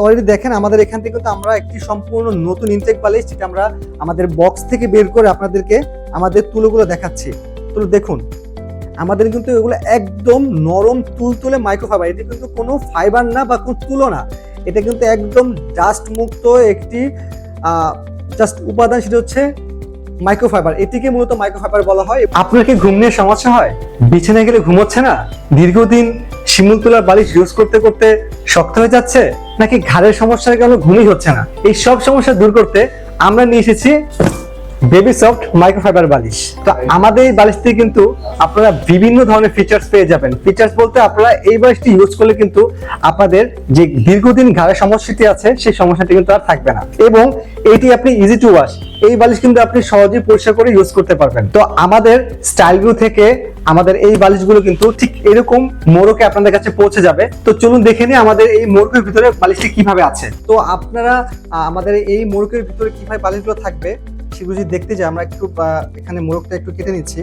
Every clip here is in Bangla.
অলরেডি দেখেন, আমাদের এখান থেকে কিন্তু আমরা একটি সম্পূর্ণ নতুন ইনটেক বালিশ, যেটা আমরা আমাদের বক্স থেকে বের করে আপনাদেরকে আমাদের তুলোগুলো দেখাচ্ছি। তুলো দেখুন, আমাদের কিন্তু এগুলো একদম নরম তুলতুলে মাইক্রোফাইবার এটা কিন্তু কোনো ফাইবার না বা কোনো তুলো না। এটা কিন্তু একদম ডাস্ট মুক্ত একটি জাস্ট উপাদান, সেটা হচ্ছে মাইক্রোফাইবার এটিকে মূলত মাইক্রোফাইবার বলা হয়। আপনার কি ঘুম নিয়ে সমস্যা হয়? বিছানায় গেলে ঘুমোচ্ছে না? দীর্ঘদিন শিমুল তোলার বালিশ ইউজ করতে করতে শক্ত হয়ে যাচ্ছে? নাকি ঘাড়ের সমস্যার কারণে ঘুমই হচ্ছে না? এই সব সমস্যা দূর করতে আমরা নিয়ে এসেছি বেবি সফট মাইক্রোফাইবার বালিশ। তো আমাদের এই বালিশ থেকে কিন্তু আপনারা বিভিন্ন ধরনের ফিচার্স পেয়ে যাবেন। ফিচার্স বলতে আপনারা এই বালিশটি ইউজ করলে কিন্তু আপনাদের যে দীর্ঘদিন ঘাড়ের সমস্যাটি আছে সেই সমস্যাটি কিন্তু আর থাকবে না। এবং এটি আপনি ইজি টু ওয়াশ এই বালিশ কিন্তু আপনি সহজেই পরিষ্কার করে ইউজ করতে পারবেন। তো আমাদের স্টাইল থেকে আমাদের এই বালিশগুলো কিন্তু ঠিক এরকম মোরকে আপনাদের কাছে পৌঁছে যাবে। তো চলুন দেখে নিই আমাদের এই মোরকের ভিতরে বালিশটি কীভাবে আছে। তো আপনারা আমাদের এই মোরকের ভিতরে কীভাবে বালিশগুলো থাকবে সেগুলো যদি দেখতে যাই, আমরা একটু এখানে মোড়কটা একটু কেটে নিচ্ছি।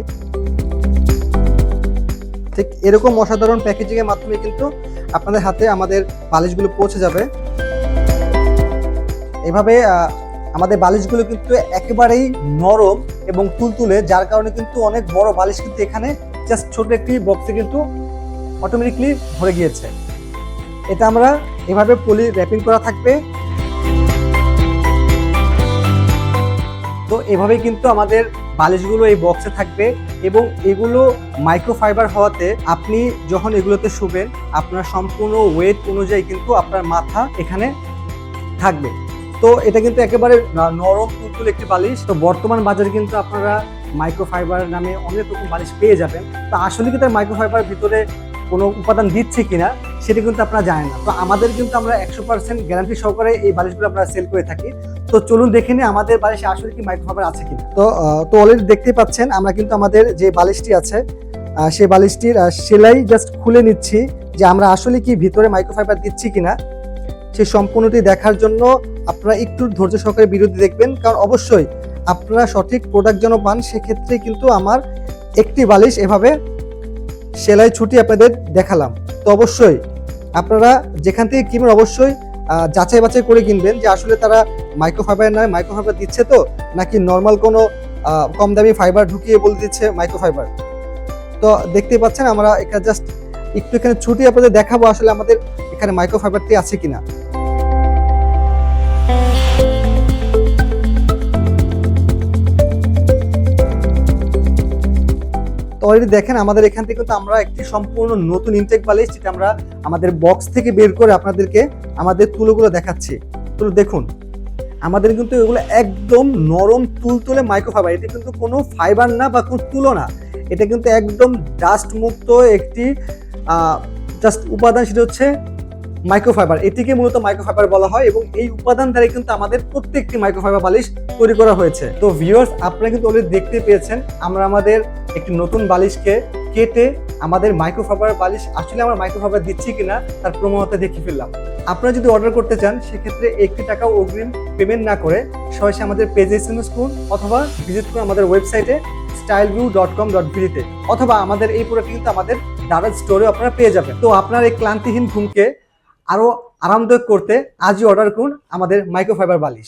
ঠিক এরকম অসাধারণ প্যাকেজিং এর মাধ্যমে কিন্তু আপনাদের হাতে আমাদের বালিশগুলো পৌঁছে যাবে। এভাবে আমাদের বালিশগুলো কিন্তু একেবারেই নরম এবং তুলতুলে, যার কারণে কিন্তু অনেক বড় বালিশ কিন্তু এখানে জাস্ট ছোট একটি বক্সে কিন্তু অটোমেটিকলি ভরে গিয়েছে। এটা আমরা এভাবে পলি র্যাপিং করা থাকবে। তো এভাবেই কিন্তু আমাদের বালিশগুলো এই বক্সে থাকবে এবং এগুলো মাইক্রোফাইবার হওয়াতে আপনি যখন এগুলোতে শুবেন, আপনার সম্পূর্ণ ওয়েট অনুযায়ী কিন্তু আপনার মাথা এখানে থাকবে। তো এটা কিন্তু একেবারে নরম, তুলতুল একটি বালিশ। তো বর্তমান বাজারে কিন্তু আপনারা মাইক্রোফাইবার নামে অনেক রকম বালিশ পেয়ে যাবেন। তো আসলে কি তার মাইক্রোফাইবার ভিতরে কোনো উপাদান দিচ্ছে কিনা, সেটা কিন্তু আপনারা জানেন না। তো আমাদের কিন্তু আমরা একশো পার্সেন্ট গ্যারান্টি সহকারে এই বালিশগুলো আমরা সেল করে থাকি। তো চলুন দেখে নিই আমাদের বালিশে আসলে কি মাইক্রোফাইবার আছে কিনা। তো তো অলরেডি দেখতেই পাচ্ছেন, আমরা কিন্তু আমাদের যে বালিশটি আছে সেই বালিশটির সেলাই জাস্ট খুলে নিচ্ছি যে আমরা আসলে কি ভিতরে মাইক্রোফাইবার দিচ্ছি কিনা। সেই সম্পূর্ণটি দেখার জন্য আপনারা একটু ধৈর্য সহকারে বিরতি দেখবেন, কারণ অবশ্যই আপনারা সঠিক প্রোডাক্ট যেন পান সেক্ষেত্রে কিন্তু আমার একটি বালিশ এভাবে সেলাই ছুটি আপনাদের দেখালাম। তো অবশ্যই আপনারা যেখান থেকে কিনবেন, অবশ্যই যাচাই বাছাই করে কিনবেন যে আসলে তারা মাইক্রোফাইবার নয় মাইক্রোফাইবার দিচ্ছে তো? নাকি নর্মাল কোনো কম দামি ফাইবার ঢুকিয়ে বলে দিচ্ছে মাইক্রোফাইবার তো দেখতেই পাচ্ছেন, আমরা এখানে জাস্ট একটু এখানে ছুটি আপনাদের দেখাবো আসলে আমাদের এখানে মাইক্রোফাইবারটি আছে কিনা। অলরেডি দেখেন, আমাদের এখান থেকে কিন্তু আমরা একটি সম্পূর্ণ নতুন ইনটেক বালিশ যেটা আমরা আমাদের বক্স থেকে বের করে আপনাদেরকে আমাদের তুলোগুলো দেখাচ্ছি। তুলো দেখুন, আমাদের কিন্তু এগুলো একদম নরম তুলতুলে মাইক্রোফাইবার এটা কিন্তু কোনো ফাইবার না বা কোনো তুলো না। এটা কিন্তু একদম ডাস্ট মুক্ত একটি জাস্ট উপাদান, সেটা হচ্ছে মাইক্রোফাইবার এটিকে মূলত মাইক্রোফাইবার বলা হয় এবং এই উপাদান দ্বারা কিন্তু আমাদের প্রত্যেকটি মাইক্রোফাইবার বালিশ তৈরি করা হয়েছে। তো ভিউয়ার্স আপনারা কিন্তু অলরেডি দেখতে পেয়েছেন, আমরা আমাদের একটি নতুন বালিশকে কেটে আমাদের মাইক্রোফাইবার বালিশ, আসলে আমরা মাইক্রোফাইবার দিচ্ছি কিনা তার প্রমাণতা দেখে ফেললাম। আপনারা যদি অর্ডার করতে চান, সেক্ষেত্রে একটি টাকাও অগ্রিম পেমেন্ট না করে সরাসরি আমাদের পেজে এস এম এস করুন অথবা ভিজিট করুন আমাদের ওয়েবসাইটে স্টাইলভিউ ডট কম ডট ভিডিতে অথবা আমাদের এই প্রোডাক্ট কিন্তু আমাদের দাদার স্টোরে আপনারা পেয়ে যাবেন। তো আপনার এই ক্লান্তিহীন ঘুমকে আরও আরামদায়ক করতে আজই অর্ডার করুন আমাদের মাইক্রোফাইবার বালিশ।